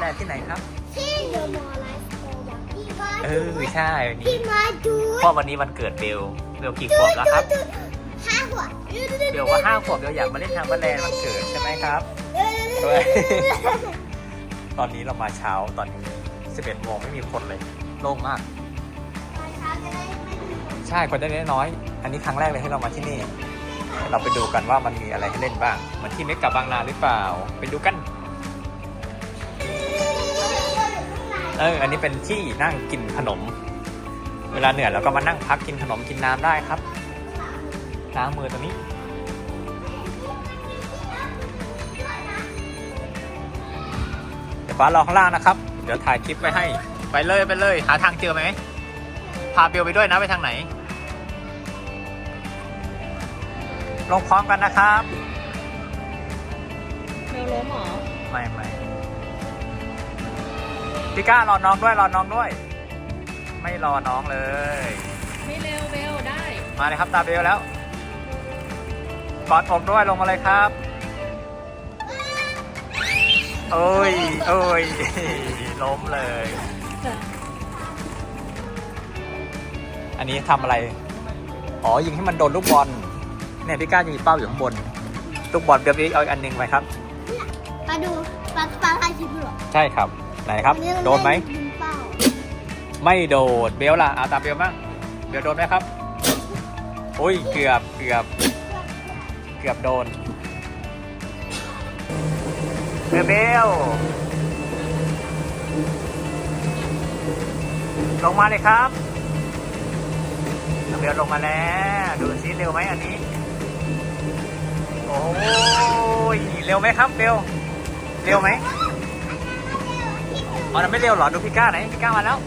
แลนด์ที่ไหนครับ ที่เดอะมอลล์ไลฟ์สโตร์บอกพี่มาเอดูอใช่วันนี้พี่มาดูเพราะวันนี้วันเกิดเบลเบลกี่ขวบแล้วครับห้าหัวเบลว่าห้าขวบเบลอยากมาเล่นทางแมลงวันเกิดใช่ไหมครับด้วย ตอนนี้เรามาเช้าตอนนี้11โมงไม่มีคนเลย โล่งมากใช่คนได้น้อยๆอันนี้ครั้งแรกเลยให้เรามาที่นี่ เราไปดูกันว่ามันมีอะไรให้เล่นบ้าง มันที่เมกกับบางนาหรือเปล่า ไปดูกัน เออ อันนี้เป็นที่นั่งกินขนม เวลาเหนื่อยเราก็มานั่งพักกินขนมกินน้ำได้ครับล้างมือตรงนี้ เดี๋ยวฟ้ารอข้างล่างนะครับ เดี๋ยวถ่ายคลิปไว้ให้ ไปเลยไปเลย หาทางเจอไหม พาเบลไปด้วยนะไปทางไหน ลงพร้อมกันนะครับ เบลล้มเหรอ ไม่ไม่ พี่ก้ารอน้องด้วยรอน้องด้วย ไม่รอน้องเลย ไม่เร็วเบลได้มาเลยครับตาเบลแล้วกอดอกด้วยลงมาเลยครับเอ้ยเอ้ยล้มเลย อันนี้ทำอะไร อ๋อยิงให้มันโดนลูกบอลเนี่ยพี่ก้าจะมีเป้าอยู่ข้างบน ลูกบอลเดี๋ยวพี่เอาอีกอันหนึ่งไว้ครับมาดูปลาปลาทายคลิปเหรอ ใช่ครับ ไหนครับวันนี้เราโดนไหมเล่เป้าไม่โดดเบลล่ะเอาตามเบลบ้างเบลโดนไหมครับอุ้ยเกือบเกือบเกือบโดนเบลเบลลงมาเลยครับเบลลงมาแล้วดูซิเร็วไหมอันนี้โอ้ยเร็วไหมครับเบลเร็วไหม อ๋อมันไม่เร็วเหรอ ดูพี่ก้าไหนพี่ก้ามาแล้ว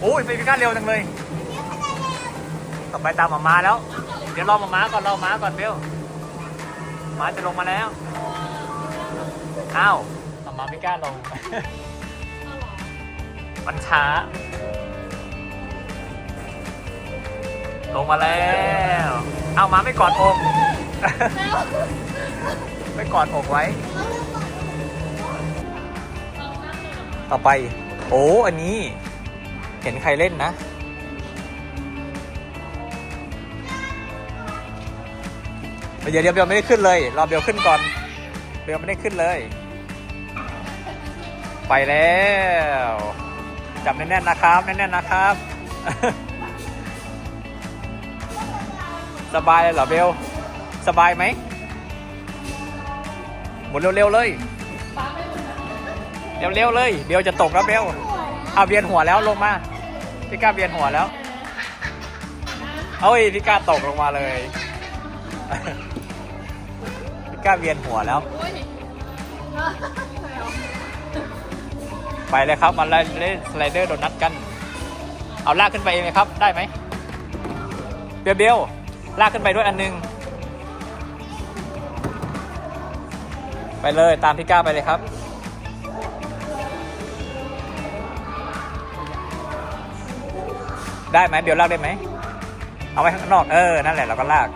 โอ้ยไปพี่ก้าเร็วจังเลย ต่อไปตามหมามาแล้ว เดี๋ยวรอหมามาก่อนรอหมาก่อนเบลหมาจะลงมาแล้ว อ้าวหมามาไม่กล้าลง มันช้า ลงมาแล้ว เอามาไม่กอดอก ไม่กอดอกไว้ ต่อไป โอ้ อันนี้ เห็นใครเล่นนะ เดี๋ยวเดี๋ยวเบลไม่ได้ขึ้นเลยรอเบลขึ้นก่อน เบลไม่ได้ขึ้นเลย ไปแล้ว จับแน่นๆนะครับ แน่นๆนะครับ สบายเลยเหรอเบล สบายไหมหมุนเร็วๆเลย เร็วๆเลยเบลจะตกแล้วเบลเอาเวียนหัวแล้วลงมาพี่ก้าเวียนหัวแล้วเอ้ยพี่ก้าตกลงมาเลยพี่ก้าเวียนหัวแล้ว ไปเลยครับมาเล่นสไลเดอร์โดนัทกัน เอาลากขึ้นไปเองไหมครับได้ไหมเบลเบลลากขึ้นไปด้วยอันหนึงไปเลยตามพี่ก้าไปเลยครับ ได้ไหมเบลลากได้ไหม เอาไว้ข้างนอกเออ นั่นแหละเราก็ลาก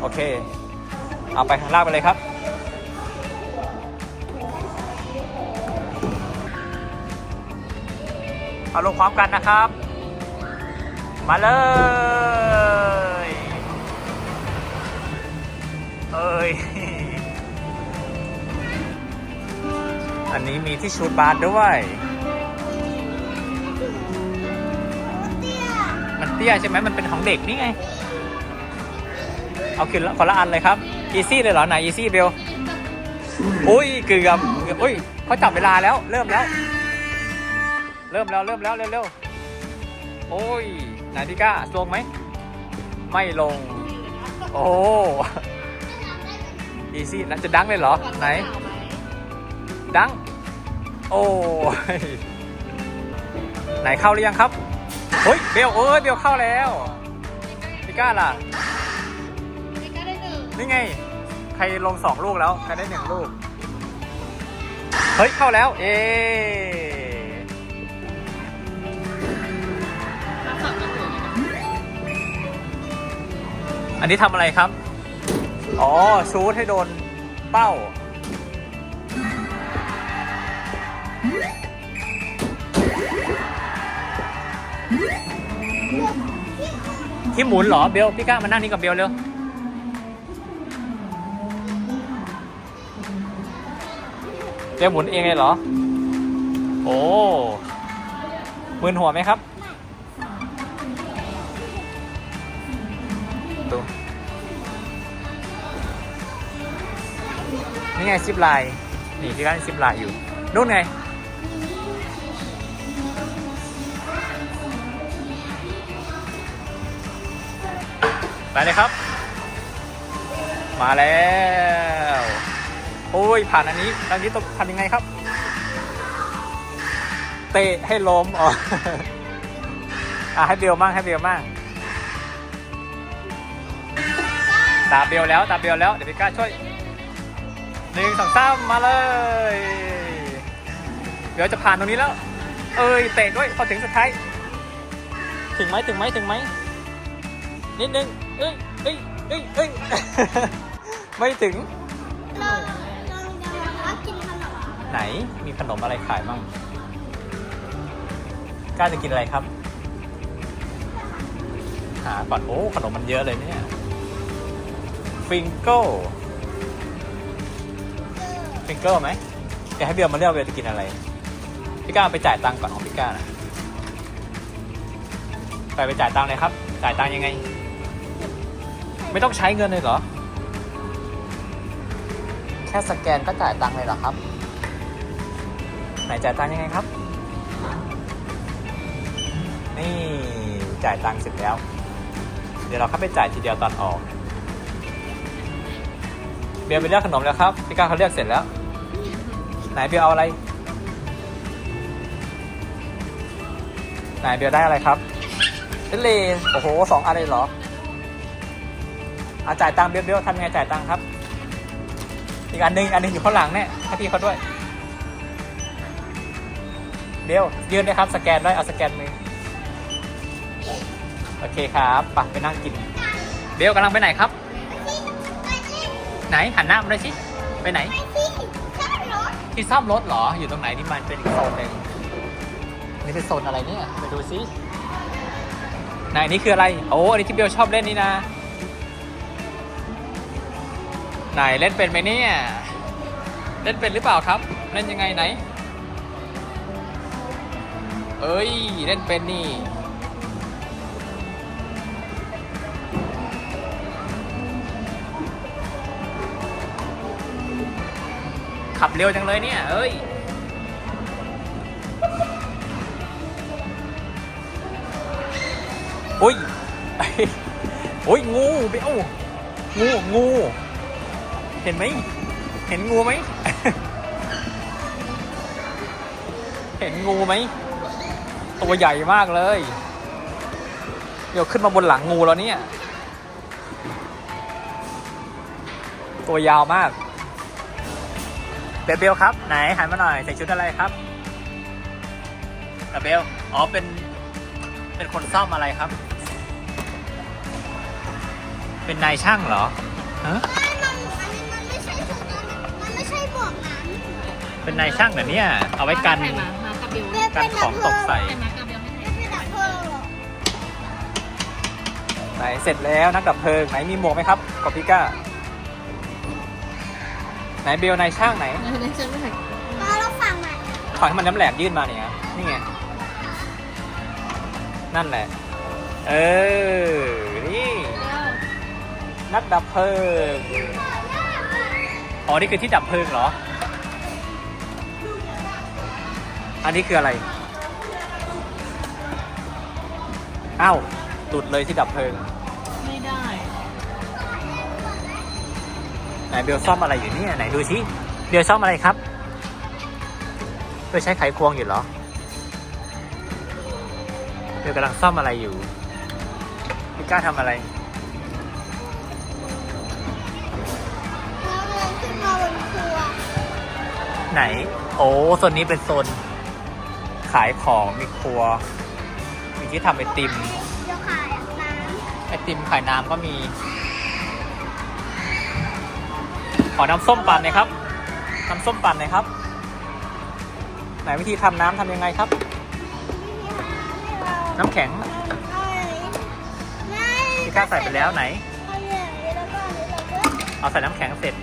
โอเค เอาไปข้างล่างไปเลยครับ เอาลงพร้อมกันนะครับ มาเลย เอ้ย อันนี้มีที่ชูดบาสด้วย เตี้ยใช่ไหมมันเป็นของเด็กนี่ไง เอาขึ้นละคนละอันเลยครับอีซี่เลยเหรอไหนอีซี่เบลอุ้ยเกือบเกือบอุ้ยเขาจับเวลาแล้วเริ่มแล้ว เริ่มแล้วเริ่มแล้วเร็วๆโอ้ยไหนพี่ก้าลงไหมไม่ลง โอ้อีซี่แล้วจะดังเลยเหรอไหน ดัง โอ้ยไหนเข้าหรือยังครับ เฮ้ยเบลเอ้ยเบลเข้าแล้วพี่ก้าล่ะไม่กล้าได้หนึ่งนี่ไง ใครลงสองลูกแล้วใครได้หนึ่งลูก เฮ้ยเข้าแล้ว เอรักษาตัวอยู่อันนี้ทำอะไรครับ อ๋อ ชูดให้โดนเป้า ที่หมุนเหรอเบลพี่ก้ามานั่งนี่กับเบลเร็วเบลหมุนเองเลยเหรอ โอ้มึนหัวไหมครับดูนี่ไงซิปไลน์นี่พี่ก้าซิปไลน์อยู่นู่นไง ไปเลยครับ มาแล้ว โอ้ย ผ่านอันนี้อันนี้ต้องทำยังไงครับ เตะให้ล้มอ๋ออะให้เบลมั่งให้เบลมั่งตาเบลแล้วตาเบลแล้ว เดี๋ยวพี่ก้าช่วยหนึ่งสองสามมาเลย เดี๋ยวจะผ่านตรงนี้แล้ว เอ้ยเตะด้วยพอถึงสุดท้าย ถึงไหมถึงไหมถึงไหมนิดนึง เอ้ยเอ้ยเอ้ยเอ้ย ไม่ถึง เราเราจะมาพักกินขนมไหนมีขนมอะไรขายบ้างกล้าจะกินอะไรครับ หาก่อนโอ้ขนมมันเยอะเลยเนี่ยฟิงโก้ฟิงเกิลไหมเดี๋ยวให้เบลมาเลือกเบลจะกินอะไร พี่ก้าไปจ่ายตังค์ก่อนของพี่ก้านะ ไปไปจ่ายตังค์เลยครับ จ่ายตังค์ยังไง ไม่ต้องใช้เงินเลยเหรอ แค่สแกนก็จ่ายตังค์เลยเหรอครับ ไหนจ่ายตังค์ยังไงครับ นี่จ่ายตังค์เสร็จแล้ว เดี๋ยวเราเข้าไปจ่ายทีเดียวตอนออก เบียร์ไปเลือกขนมแล้วครับพี่ก้าเขาเลือกเสร็จแล้ว ไหนเบียร์เอาอะไร ไหนเบียร์ได้อะไรครับเป็นเลนโอ้โหสองอะไรเหรอ อาจ่ายตังค์เบียร์เบียร์ทำยังไงจ่ายตังค์ครับ อีกอันหนึงอันหนึงอยู่ข้างหลังเนี่ยให้พี่เขาด้วยเดี๋ยวยืนนะครับ สแกนด้วยเอาสแกนมือโอเคครับไปไปนั่งกิน เบลกำลังไปไหนครับไปที่ไหนหันหน้ามาด้วยสิไปไหนไปที่ข้างรถที่ซ่อมรถเหรอ อยู่ตรงไหนนี่มันเป็นอีกโซนหนึ่งนี่เป็นโซนอะไรเนี่ยไปดูซิไหนนี่คืออะไรโอ้อันนี้ที่เบลชอบเล่นนี่นะ ไหนเล่นเป็นไหมเนี่ยเล่นเป็นหรือเปล่าครับ เล่นยังไงไหน เอ้ย เล่นเป็นนี่ ขับเร็วจังเลยเนี่ย เอ้ยโอ้ยโอ้ยงูไปเอ้างู งู เห็นไหม เห็นงูไหม เห็นงูไหม ตัวใหญ่มากเลย เดี๋ยวขึ้นมาบนหลังงูแล้วเนี่ย ตัวยาวมาก เบลเบลครับ ไหนหันมาหน่อย ใส่ชุดอะไรครับเบล อ๋อ เป็น เป็นคนซ่อมอะไรครับ เป็นนายช่างเหรอฮะ เป็นนายช่างเหรอเนี่ย เอาไว้กัน มากับเบลเบลกันของตกใส่ ใครมากับเบลไม่ไม่เป็นดับเพลิงหรอไหนเสร็จแล้วนักดับเพลิงไหนมีหมวกไหมครับกอบพิก้า ไหนเบลนายช่างไหนได้ในเชิงไม่ใส่มาเราฟังหม่ถอยให้มันน้ำแหลมยื่นมาเนี่ยนี่ไง นั่นแหละ เออ นี่ นักดับเพลิง อ๋อ นี่คือที่ดับเพลิงเหรอ อันนี้คืออะไร อ้าวหลุดเลยที่ดับเพลิง ไม่ได้ ไหนเบลซ่อมอะไรอยู่เนี่ยไหนดูสิเบลซ่อมอะไรครับเบลใช้ไขควงอยู่เหรอเบลกำลังซ่อมอะไรอยู่พี่กล้าทำอะไรแล้วเดินขึ้นมาบนครัว ไหน โอ้โซนนี้เป็นโซน ขายของมีครัว มีที่ทำไอติม เดี๋ยวขายน้ไอติมขายน้ำก็มี ขอน้ำส้มปั่นหน่อยครับ น้ำส้มปั่นหน่อยครับ ไหนวิธีทำน้ำทำยังไงครับำน้ำแข็งไม่พี่ก้าใส่ไปแล้วไหน เอาเนี่ยอันนี้แล้วก็อันนี้เราก็เอาใส่น้ำแข็งเสร็จ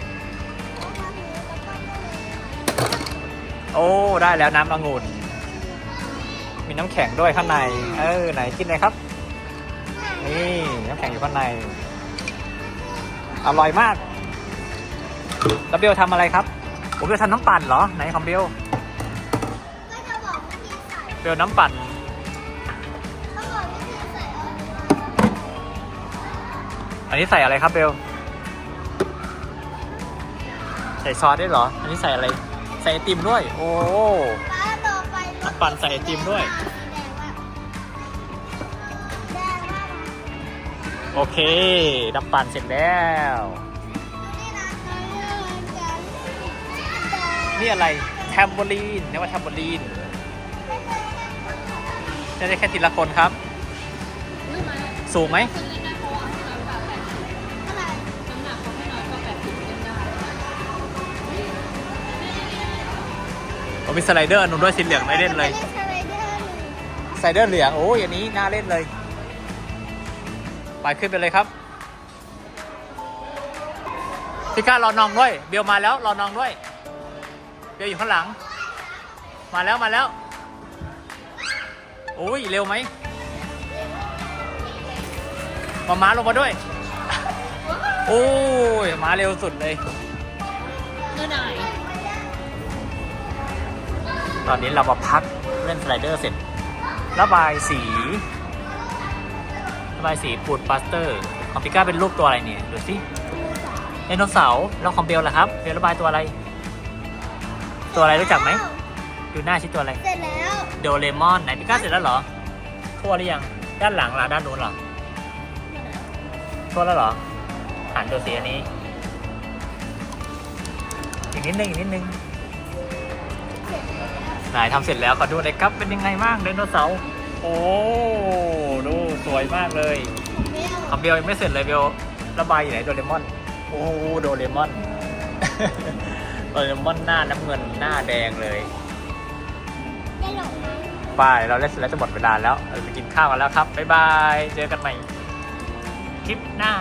โอ้ ได้แล้วน้ำองุ่น มีน้ำแข็งด้วยข้างใน เออ ไหนกินเลยครับ นี่น้ำแข็งอยู่ข้างใน อร่อยมากแล้วเบลทำอะไรครับ ผมเบลทำน้ำปั่นเหรอ ไหนของเบลก็จะบอกวิธีใส่เบลน้ำปั่น เขาบอกวิธีใส่เอาอันนี้ใส่อะไรครับเบล ใส่ซอสด้วยเหรอ อันนี้ใส่อะไร ใส่ไอติมด้วย โอ้ป้าต่อไปั่นใส่ไอติมด้วย โอเคน้ำปั่นเสร็จแล้ว นี่อะไรแทมโบลีนเรียกว่าแทมโบลีนจะได้แค่ทีละคนครับ สูงไหม ผมมีสไลเดอร์อันนู้นด้วยสีเหลืองไม่เล่นเลย สไลเดอร์สไลเดอร์เหลืองโอ้ยอันนี้น่าเล่นเลย ไปขึ้นไปเลยครับพี่ก้ารอน้องด้วย เบลมาแล้วรอน้องด้วย เบลอยู่ข้างหลัง มาแล้วมาแล้วโอ้ยเร็วไหมมาม้าลงมาด้วย โอ้ยมาเร็วสุดเลย เมื่อไหร่ ตอนนี้เรามาพักเล่นสไลเดอร์เสร็จ ระบายสี ระบายสีปูดปาสเตอร์ของพิก้าเป็นรูปตัวอะไรเนี่ยดูสิไดโนเสาร์แล้วของเบลล่ะครับเบลระบายตัวอะไร ตัวอะไรรู้จักไหมดูหน้าชิตัวอะไร เสร็จแล้วโดเรมอนไหนพิก้าเสร็จแล้วเหรอทั่วหรือยังด้านหลังล่ะด้านนู้นเหรอทั่วแล้วเหรอหันตัวสีอันนี้อีกนิดนึงอีกนิดนึง นายทำเสร็จแล้วขอดูหน่อยครับเป็นยังไงบ้างไดโนเสาร์โอ้ดูสวยมากเลยเบลของเบลยังไม่เสร็จเลยเบลระบายอยู่ไหนโดเรมอน โอ้โดเรมอนโดเรมอนหน้าน้ำเงินหน้าแดงเลยได้หรอกไหมบายเราเล่นเสร็จแล้วจะหมดเวลาแล้วเราไปกินข้าวกันแล้วครับบ๊ายบายเจอกันใหม่คลิปหน้า